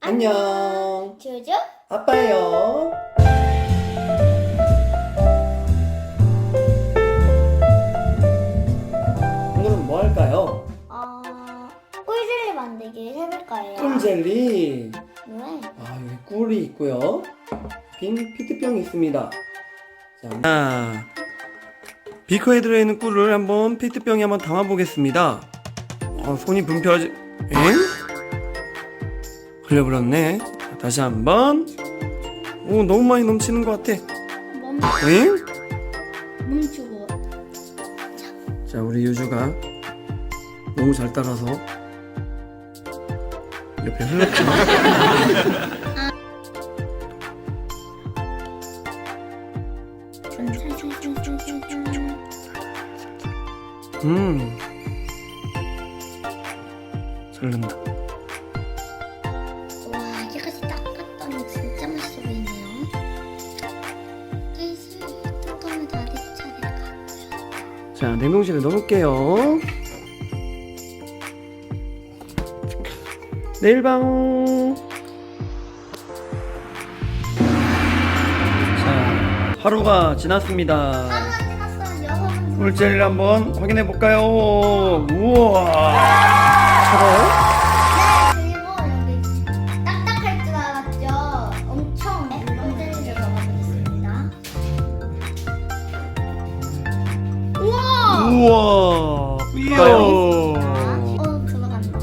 안녕. 주주 아빠예요. 오늘은 뭐 할까요? 어 꿀젤리 만들기 해볼 거예요. 꿀젤리. 왜? 아, 여기 꿀이 있고요. 빈 피트병이 있습니다. 자, 자, 비커에 들어있는 꿀을 한번 피트병에 한번 담아보겠습니다. 어, 손이 분편하지, 엥? 걸려버렸네. 자, 다시 한번. 오, 너무 많이 넘치는 것 같아. 멈 엥? 멈추고. 자, 우리 유주가 너무 잘 따라서 옆에 흘렀죠. 음. 잘 난다. 자, 냉동실에 넣어볼게요. 내일 방. 자, 하루가 지났습니다. 꿀젤리를 한번 확인해 볼까요? 우와. 우와. 우와. 이야. 어 들어간다.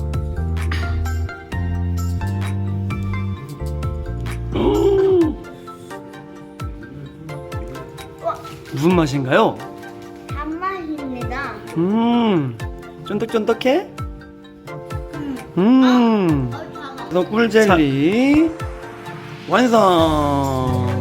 무슨 맛인가요? 단맛입니다. 음. 쫀득쫀득해? 음. 어 작아. 그래서 꿀젤리 완성.